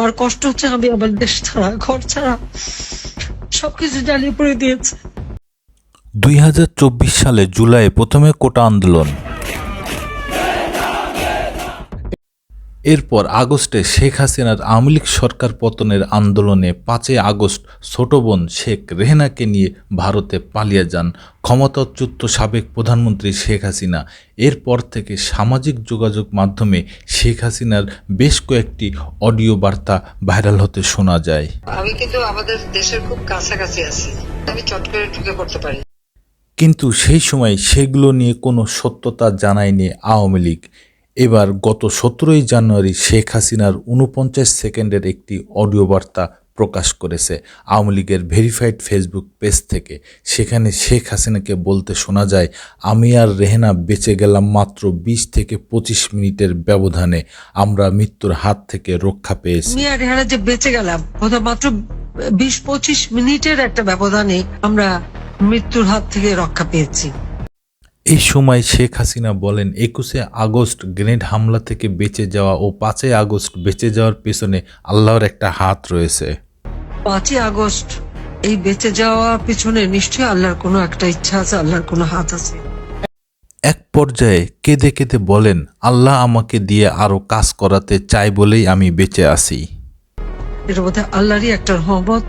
আমার কষ্ট হচ্ছে আমি আমার দেশ ছাড়া, ঘর ছাড়া। সবকিছু জ্বালিয়ে পড়ে দিয়েছে। দুই হাজার চব্বিশ সালে জুলাই প্রথমে কোটা আন্দোলন। এরপর আগস্টে শেখ হাসিনার আওয়ামী লীগ সরকার পতনের আন্দোলনে পাঁচই আগস্ট ছোট বোন শেখ রেহেনাকে নিয়ে ভারতে পালিয়ে যান ক্ষমতাচ্যুত সাবেক প্রধানমন্ত্রী শেখ হাসিনা। এরপর থেকে সামাজিক যোগাযোগ মাধ্যমে শেখ হাসিনার বেশ কয়েকটি অডিও বার্তা ভাইরাল হতে শোনা যায়। আমি কিন্তু আমাদের দেশের খুব কাছাকাছি আছি। আমি চট করে ঢুকে পড়তে পারি। কিন্তু সেই সময় সেগুলো নিয়ে কোনো সত্যতা জানায়নি আওয়ামী লীগ। এবার গত সতেরোই জানুয়ারি শেখ হাসিনার উনপঞ্চাশ সেকেন্ডের একটি অডিও বার্তা প্রকাশ করেছে। আওয়ামী লীগের ভেরিফাইড ফেসবুক পেজ থেকে। সেখানে শেখ হাসিনাকে বলতে শোনা যায়, আমি আর রেহেনা বেঁচে গেলাম মাত্র বিশ থেকে পঁচিশ মিনিটের ব্যবধানে। আমরা মৃত্যুর হাত থেকে রক্ষা পেয়েছি। আমি আর রেহানা যে বেঁচে গেলাম মাত্র বিশ পঁচিশ মিনিটের একটা ব্যবধানে আমরা মৃত্যুর হাত থেকে রক্ষা পেয়েছি। এই সময় শেখ হাসিনা বলেন একুশে আগস্ট গ্রেনেড হামলা থেকে বেঁচে যাওয়া ও পাঁচই আগস্ট বেঁচে যাওয়ার পেছনে আল্লাহর একটা হাত রয়েছে। পাঁচই আগস্ট এই বেঁচে যাওয়ার পিছনে নিশ্চয়ই আল্লাহর কোনো একটা ইচ্ছা আছে আল্লাহর কোনো হাত আছে। এক পর্যায়ে কেঁদে কেঁদে বলেন আল্লাহ আমাকে দিয়ে আরও কাজ করাতে চাই বলেই আমি বেঁচে আছি। এটা বোধহয় আল্লাহরই একটা রহমত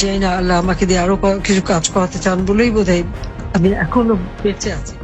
জানি না আল্লাহ আমাকে দিয়ে আরও কিছু কাজ করাতে চান বলেই বোধহয় আমি এখনও বেঁচে আছি।